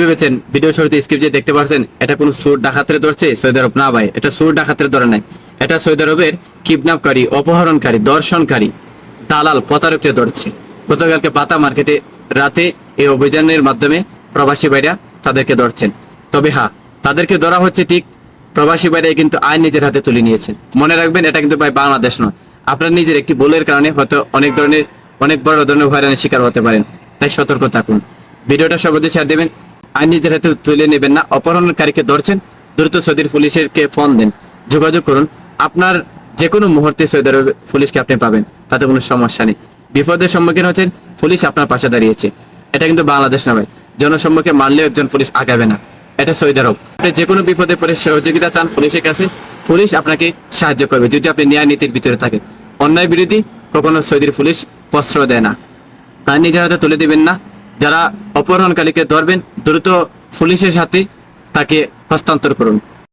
ভেবেছেন? ভিডিও শুরুতে স্ক্রিপ্ট যে দেখতে পাচ্ছেন এটা কোনো সুর ডাকাতের ধরছে? সৌদি আরব না ভাই, এটা সুর ডাকাতরে ধরে নাই। এটা সৌদি আরবের কিডন্যাপকারী, অপহরণকারী, দর্শনকারী দালাল প্রতারককে ধরছে। গতকালকে পাতা মার্কেটে রাতে এই অভিযানের মাধ্যমে প্রবাসী ভাইরা তাদেরকে ধরছেন। তবে হ্যাঁ তাদেরকে ধরা হচ্ছে ঠিক প্রবাসী ভাইরাই কিন্তু আইন নিজের হাতে তুলে নিয়েছেন। মনে রাখবেন, এটা কিন্তু ভাই বাংলাদেশ নয়। আপনার নিজের একটি ভুলের কারণে হয়তো অনেক ধরনের, অনেক বড় ধরনের হয়রানির শিকার হতে পারেন। তাই সতর্ক থাকুন। ভিডিওটা সর্বদা শেয়ার দেবেন। আইন নিজের হাতে তুলে নেবেন না। অপহরণকারীকে ধরছেন, দ্রুত সৌদির পুলিশেরকে ফোন দেন। যোগাযোগ করুন। আপনার যে কোনো মুহূর্তে সৌদি আরব পুলিশকে আপনি পাবেন। তাতে কোনো সমস্যা নেই। বিপদের সম্মুখীন হচ্ছেন, পুলিশ আপনার পাশে দাঁড়িয়েছে। এটা কিন্তু বাংলাদেশ না ভাই। জনসম্মুখে মানলেও একজন পুলিশ আগাবে না। এটা সৌদি আরব আপনি যে কোনো বিপদে পড়ে সহযোগিতা চান পুলিশের কাছে, পুলিশ আপনাকে সাহায্য করবে। যদি আপনি ন্যায় নীতির ভিতরে থাকেন। অন্যায় বিরোধী কখনো সৌদির পুলিশ প্রশ্রয় দেয় না। তার নিজের হাতে তুলে দিবেন না। যারা অপহরণকারীকে ধরবেন, দ্রুত পুলিশের সাথে তাকে হস্তান্তর করুন।